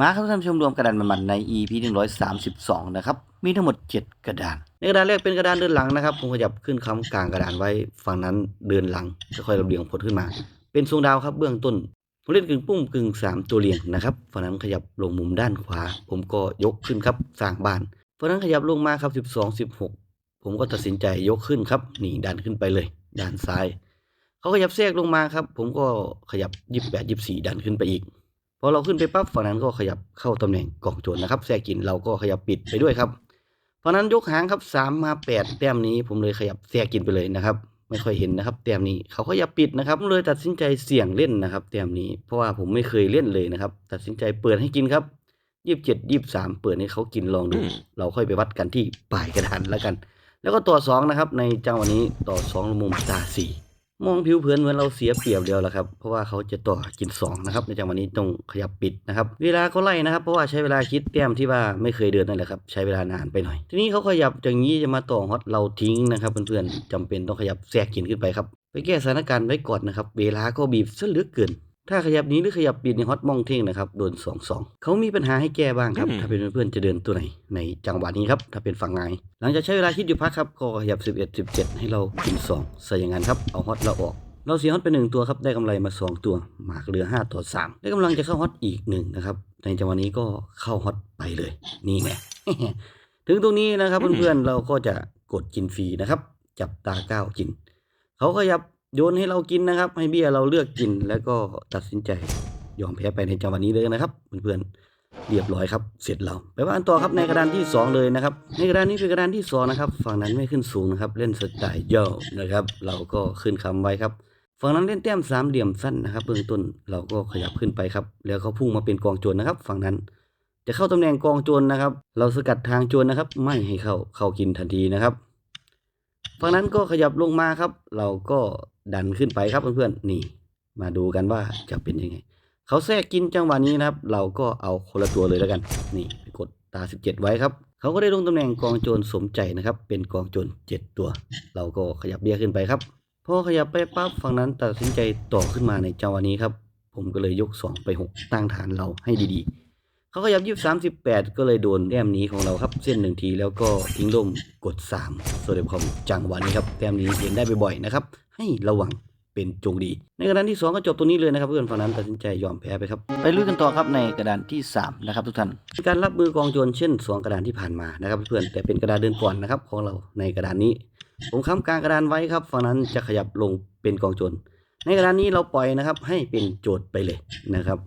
มาครับท่านผู้ชมรวมกระดานมันๆใน EP 132 นะครับ มีทั้งหมด 7 กระดาน ในกระดานแรกเป็นกระดานเดินหลังนะครับ ผมขยับขึ้นคำกลางกระดานไว้ฝั่งนั้นเดินหลังค่อยๆลำเลียงผลขึ้นมา เป็นทรงดาวครับเบื้องต้นผมเล่นกึ่งปุ้มกึ่งสามตัวเรียงนะครับฝั่งนั้นขยับลงมุมด้านขวา ผมก็ยกขึ้นครับสร้างบ้านฝั่งนั้นขยับลงมาครับ 12 16 ผมก็ตัดสินใจยกขึ้นครับหนีดันขึ้นไปเลยด้านซ้าย เขาขยับแทรกลงมาครับ ผมก็ขยับ 28 24 ดันขึ้นไปอีก อเราขึ้นไปปั๊บฝั่งนั้นก็ขยับเข้าตำแหน่งกองโจรนะครับแทรกกินเราก็ขยับปิดไปด้วยครับฝั่งนั้นยกหางครับ3มา8แต้มนี้ผมเลยขยับแทรกกินไปเลยนะครับไม่ค่อยเห็นนะครับแต้มนี้เขาขยับปิดนะครับผมเลยตัดสินใจเสี่ยงเล่นนะครับแต้มนี้เพราะว่าผมไม่เคยเล่นเลยนะครับ ตัดสินใจเปิดให้กินครับยี่สิบเจ็ดยี่สิบสามเปิดให้เขากินลองดู เราค่อยไปวัดกันที่ปลายกระดานแล้วกัน แล้วก็ตัวสองนะครับในจังหวะนี้ต่อสองมุมตาสี่ มองผิวเผินเหมือนเราเสียเปรียบเดียวแหละครับ เพราะว่าเขาจะต่อกินสองนะครับ ในจังหวะนี้ต้องขยับปิดนะครับ เวลาเขาไล่นะครับ เพราะว่าใช้เวลาคิดแต้มที่ว่าไม่เคยเดินนั่นแหละครับ ใช้เวลานานไปหน่อย ทีนี้เขาขยับอย่างนี้จะมาต่อฮอตเราทิ้งนะครับเพื่อนๆจำเป็นต้องขยับแทรกกินขึ้นไปครับ ไปแก้สถานการณ์ไว้ก่อนนะครับ เวลาก็บีบซะเหลือเกิน ถ้าขยับหนี้หรือขยับปิดในฮอตมองเท่งนะครับโดนสองสองเขามีปัญหาให้แก้บ้างครับอืมถ้าเป็นเพื่อนๆจะเดินตัวไหน ในจังหวะนี้ครับ ถ้าเป็นฝั่งไงหลังจากใช้เวลาคิดอยู่พักครับ ก็ขยับ 11 17 ให้เรากิน2ใส่อย่างนั้นครับ เอาฮอตเราออก เราเสียฮอตไปหนึ่งตัวครับ ได้กำไรมา 2 ตัวหมากเหลือ 5 ต่อ 3 ได้กำลังจะเข้าฮอตอีกหนึ่งนะครับในจังหวะนี้ก็เข้าฮอตไปเลย นี่ไงถึงตรงนี้นะครับอืมเพื่อนๆเราก็จะกดกินฟรีนะครับจับตาก้าวกิน เขาขยับ โยนให้เรากินนะครับ ให้เบี้ยเราเลือกกินแล้วก็ตัดสินใจยอมแพ้ไปในจังหวะนี้เลยนะครับเพื่อนๆเรียบร้อยครับ เสร็จเราไปว่ากันต่อครับในกระดานที่สองเลยนะครับ ในกระดานนี้เป็นกระดานที่สองนะครับฝั่งนั้นไม่ขึ้นสูงนะครับ เล่นสไตล์เย่านะครับ เราก็ขึ้นคำไว้ครับฝั่งนั้นเล่นแต้มสามเหลี่ยมสั้นนะครับ เบื้องต้นเราก็ขยับขึ้นไปครับ แล้วเขาพุ่งมาเป็นกองโจรนะครับ ฝั่งนั้นจะเข้าตำแหน่งกองโจรนะครับ เราสกัดทางโจรนะครับ ไม่ให้เข้าเข้ากินทันทีนะครับ ฝั่งนั้นก็ขยับลงมาครับ เราก็ดันขึ้นไปครับเพื่อนๆนี่ มาดูกันว่าจะเป็นยังไง เขาแทรกกินจังหวะนี้นะครับ เราก็เอาคนละตัวเลยแล้วกัน นี่ไปกดตา 17 ไว้ครับ เขาก็ได้ลงตำแหน่งกองโจรสมใจนะครับ เป็นกองโจร7 ตัว เราก็ขยับเบี้ยขึ้นไปครับพอขยับไปปั๊บฝั่งนั้นตัดสินใจต่อขึ้นมาในจังหวะนี้ครับ ผมก็เลยยก 2 ไป 6 ตั้งฐานเราให้ดีๆ เขาขยับยี่สามสิบแปดก็เลยโดนแต้มนี้ของเราครับเส้นหนึ่งทีแล้วก็ทิ้งลมกด3โซเดมคอมจังหวะนี้ครับแต้มนี้เห็นได้บ่อยๆนะครับ ให้ระวังเป็นจงดี ในกระดานที่ 2 ก็จบตรงนี้เลยนะครับเพื่อนฝั่งนั้นตัดสินใจยอมแพ้ไปครับ ไปลุยกันต่อครับในกระดานที่ 3 นะครับทุกท่านการรับมือกองโจรเช่น 2 กระดานที่ผ่านมานะครับเพื่อนแต่เป็นกระดานเดินก่อนนะครับของเราในกระดานนี้ ผมค้ำกลางกระดานไว้ครับฝั่งนั้นจะขยับลงเป็นกองโจรในกระดานนี้เราปล่อยนะครับให้เป็นโจทย์ไปเลยนะครับ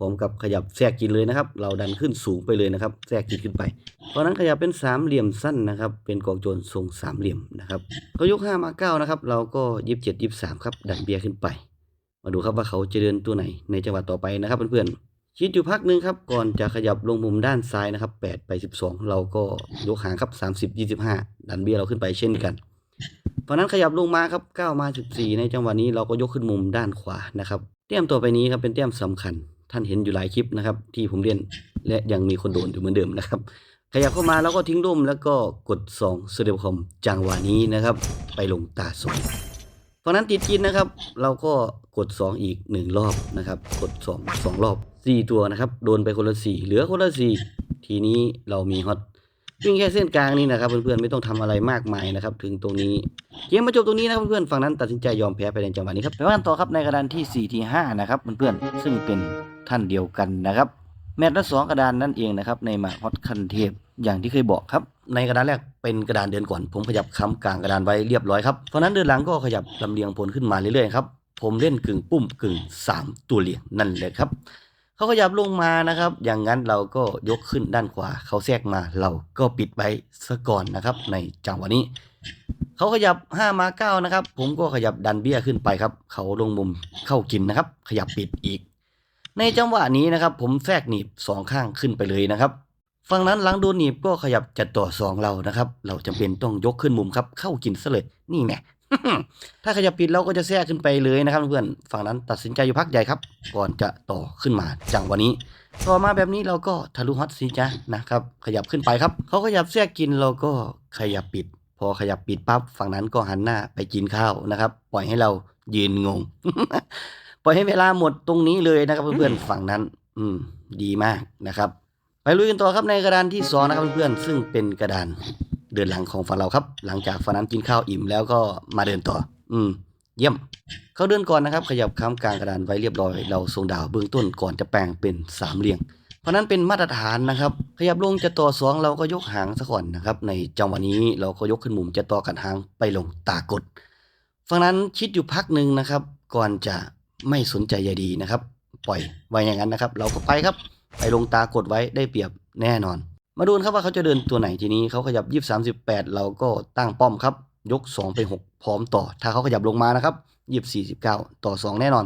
ผมกับขยับแทรกกินเลยนะครับ เราดันขึ้นสูงไปเลยนะครับ แทรกกินขึ้นไป เพราะนั้นขยับเป็นสามเหลี่ยมสั้นนะครับ เป็นกองโจรทรงสามเหลี่ยมนะครับเขายกห้ามาเก้านะครับ เราก็ยี่สิบเจ็ดยี่สิบสามครับ ดันเบียขึ้นไป มาดูครับว่าเขาจะเดินตัวไหนในจังหวะต่อไปนะครับเพื่อนๆ คิดอยู่พักหนึ่งครับ ก่อนจะขยับลงมุมด้านซ้ายนะครับแปดไปสิบสองเราก็ยกหางครับสามสิบยี่สิบห้าดันเบียเราขึ้นไปเช่นกัน เพราะนั้นขยับลงมาครับ9มา14ในจังหวะนี้เราก็ยกขึ้นมุมด้านขวานะครับแต้มตัวไปนี้ครับเป็นแต้มสำคัญ ท่านเห็นอยู่หลายคลิปนะครับ ที่ผมเล่นและยังมีคนโดนอยู่เหมือนเดิมนะครับขยับเข้ามาแล้วก็ทิ้งร่มแล้วก็กด2เซเดคอมจังหวะนี้นะครับ ไปลงตาสองเพราะนั้นติดกินนะครับ เราก็กด 2 อีก 1 รอบนะครับ กด 2 2 รอบ 4 ตัวนะครับ โดนไปคนละ 4 เหลือคนละ 4 ทีนี้เรามีฮอตวิ่งแค่เส้นกลางนี่นะครับ เพื่อนๆไม่ต้องทำอะไรมากมายนะครับ ถึงตรงนี้ เกมมาจบตรงนี้นะครับเพื่อนๆฝั่งนั้นตัดสินใจยอมแพ้ไปในจังหวะนี้ครับไปว่ากันต่อครับในกระดานที่4ที่5นะครับเพื่อนๆซึ่งเป็นท่านเดียวกันนะครับแมตช์ละสองกระดานนั่นเองนะครับในหมาฮอตคันเทพอย่างที่เคยบอกครับ ในกระดานแรกเป็นกระดานเดินก่อน ผมขยับค้ำกลางกระดานไว้เรียบร้อยครับเพราะนั้นเดินหลังก็ขยับลำเลียงผลขึ้นมาเรื่อยๆครับผมเล่นกึ่งปุ้มกึ่งสามตัวเลียงนั่นเลยครับเขาขยับลงมานะครับ อย่างนั้นเราก็ยกขึ้นด้านขวาเขาแทรกมาเราก็ปิดไว้ซะก่อนนะครับ ในจังหวะนี้ เขาขยับ5มา9นะครับ ผมก็ขยับดันเบี้ยขึ้นไปครับ เขาลงมุมเข้ากินนะครับ ขยับปิดอีก ในจังหวะนี้นะครับ ผมแทรกหนีบสองข้างขึ้นไปเลยนะครับฝั่งนั้นหลังโดนหนีบก็ขยับจัดต่อสองเรานะครับ เราจำเป็นต้องยกขึ้นมุมครับ เข้ากินซะเลยนี่แน่ถ้าขยับปิดเราก็จะแทรกขึ้นไปเลยนะครับเพื่อนฝั่งนั้นตัดสินใจอยู่พักใหญ่ครับ ก่อนจะต่อขึ้นมาจังหวะนี้ต่อมาแบบนี้เราก็ทะลุฮอตสิจ้ะนะครับ ขยับขึ้นไปครับ เขาขยับแทรกกินเราก็ขยับปิด พอขยับปิดปั๊บฝั่งนั้นก็หันหน้าไปกินข้าวนะครับ ปล่อยให้เรายืนงง ปล่อยให้เวลาหมดตรงนี้เลยนะครับ เพื่อนๆฝั่งนั้น อืม ดีมากนะครับ ไปลุยกันต่อครับในกระดานที่สองนะครับเพื่อนๆซึ่งเป็นกระดานเดินหลังของฝั่งเราครับ หลังจากฝั่งนั้นกินข้าวอิ่มแล้วก็มาเดินต่อ อืม เยี่ยม เขาเดินก่อนนะครับ ขยับค้ำกลางกระดานไว้เรียบร้อย เราทรงดาวเบื้องต้นก่อนจะแปลงเป็นสามเหลี่ยงเพ ราะนั้นเป็นมาตรฐานนะครับ ขยับลงจะต่อสองเราก็ยกหางซะก่อนนะครับ ในจังหวะนี้เราก็ยกขึ้นมุมจะต่อกันหางไปลงตากดฝั่งนั้นคิดอยู่พักหนึ่งนะครับ ก่อนจะไม่สนใจใยดีนะครับ ปล่อยไว้อย่างนั้นนะครับ เราก็ไปครับ ไปลงตากดไว้ได้เปรียบแน่นอน มาดูนครับว่าเขาจะเดินตัวไหนทีนี้เขาขยับยี่สามสิบแปดเราก็ตั้งป้อมครับ ยกสองไปหกพร้อมต่อ ถ้าเขาขยับลงมานะครับยี่สี่สิบเก้าต่อสองแน่นอน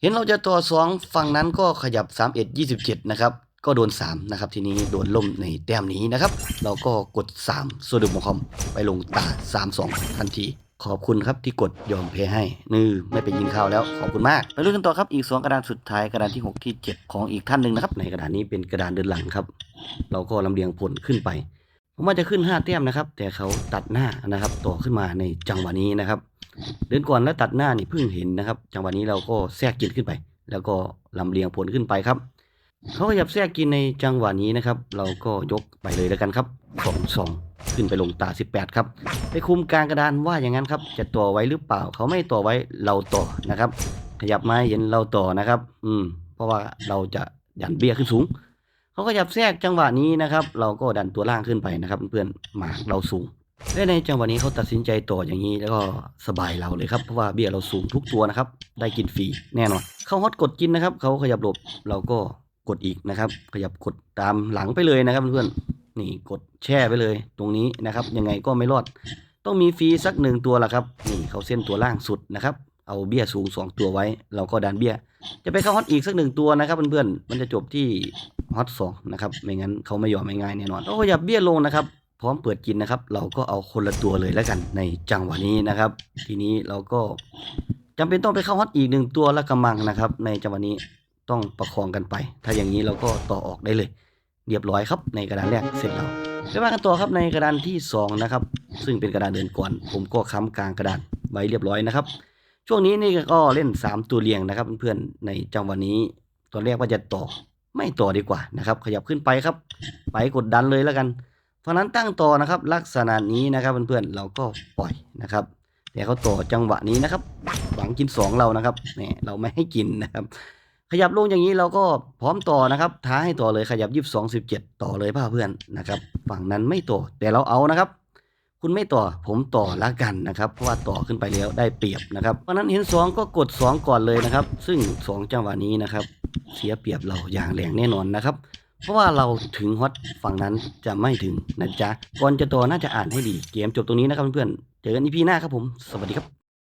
เห็นเราจะต่อสองฝั่งนั้นก็ขยับสามเอ็ดยี่สิบเจ็ดนะครับ ก็โดนสามนะครับ ทีนี้โดนล่มในแต้มนี้นะครับ เราก็กดสามโซดูมคอมไปลงตาสามสองทันที ขอบคุณครับที่กดยอมเพย์ให้นือไม่ไปยิงข้าวแล้ว ขอบคุณมากไปลุ้นกันต่อครับอีกสองกระดานสุดท้ายกระดานที่หกที่เจ็ดของอีกท่านหนึ่งนะครับ ในกระดานนี้เป็นกระดานเดินหลังครับ เราก็ลำเลียงผลขึ้นไปผมว่าจะขึ้น 5 แต้มนะครับ แต่เขาตัดหน้านะครับต่อขึ้นมาในจังหวะนี้นะครับ เดินก่อนแล้วตัดหน้านี่เพิ่งเห็นนะครับ จังหวะนี้เราก็แทรกกินขึ้นไป แล้วก็ลำเลียงผลขึ้นไปครับเขาขยับแทรกกินในจังหวะนี้นะครับ เราก็ยกไปเลยแล้วกันครับสองสองขึ้นไปลงตา 18 ครับ ไปคุมกลางกระดานว่าอย่างนั้นครับ จะต่อไว้หรือเปล่า เขาไม่ต่อไว้เราต่อนะครับ ขยับมาเห็นเราต่อนะครับ อืม เพราะว่าเราจะดันเบี้ยขึ้นสูง เขาขยับแทรกจังหวะนี้นะครับ เราก็ดันตัวล่างขึ้นไปนะครับ เพื่อนหมากเราสูง และในจังหวะนี้เขาตัดสินใจต่ออย่างนี้แล้วก็สบายเราเลยครับเพราะว่าเบี้ยเราสูงทุกตัวนะครับ ได้กินฟรีแน่นอนเขาฮอตกดกินนะครับเขาขยับหลบเราก็กดอีกนะครับ ขยับกดตามหลังไปเลยนะครับเพื่อนๆนี่กดแช่ไปเลยตรงนี้นะครับ ยังไงก็ไม่รอด ต้องมีฟรีสักหนึ่งตัวละครับนี่เขาเส้นตัวล่างสุดนะครับ เอาเบี้ยสูงสองตัวไว้ เราก็ดันเบี้ย จะไปเข้าฮอตอีกสักหนึ่งตัวนะครับเพื่อนๆมันจะจบที่ฮอตสองนะครับไม่งั้นเขาไม่ยอมง่ายๆแน่นอนเขาขยับเบี้ยลงนะครับ พร้อมเปิดกินนะครับ เราก็เอาคนละตัวเลยแล้วกันในจังหวะนี้นะครับ ทีนี้เราก็จำเป็นต้องไปเข้าฮอตอีกหนึ่งตัวละกำมังนะครับ ในจังหวะนี้ต้องประคองกันไป ถ้าอย่างนี้เราก็ต่อออกได้เลย เรียบร้อยครับในกระดานแรกเสร็จแล้วไปว่ากันต่อครับในกระดานที่สองนะครับ ซึ่งเป็นกระดานเดินก่อน ผมก็ค้ำกลางกระดานไว้เรียบร้อยนะครับ ช่วงนี้นี่ก็เล่น 3 ตัวเรียงนะครับ เพื่อนๆในจังหวะนี้ตอนแรกว่าจะต่อไม่ต่อดีกว่านะครับ ขยับขึ้นไปครับ ไปกดดันเลยแล้วกัน ฝั่งนั้นตั้งต่อนะครับ ลักษณะนี้นะครับเพื่อนๆเราก็ปล่อยนะครับ แต่เขาต่อจังหวะนี้นะครับ หวังกิน 2 เรานะครับเนี่ยเราไม่ให้กินนะครับ ขยับลงอย่างนี้เราก็พร้อมต่อนะครับ ท้าให้ต่อเลยขยับยี่สิบสองสิบเจ็ดต่อเลยพ่าเพื่อนนะครับฝั่งนั้นไม่ต่อแต่เราเอานะครับ คุณไม่ต่อผมต่อละกันนะครับเพราะว่าต่อขึ้นไปแล้วได้เปรียบนะครับเพราะฉะนั้นเห็น 2 ก็กด 2 ก่อนเลยนะครับ ซึ่ง 2 จังหวะนี้นะครับ เสียเปรียบเราอย่างแรงแน่นอนนะครับ เพราะว่าเราถึงฮอตฝั่งนั้นจะไม่ถึงนะจ๊ะก่อนจะต่อน่าจะอ่านให้ดี เกมจบตรงนี้นะครับเพื่อนๆเจอกันอีพีหน้าครับผม สวัสดีครับ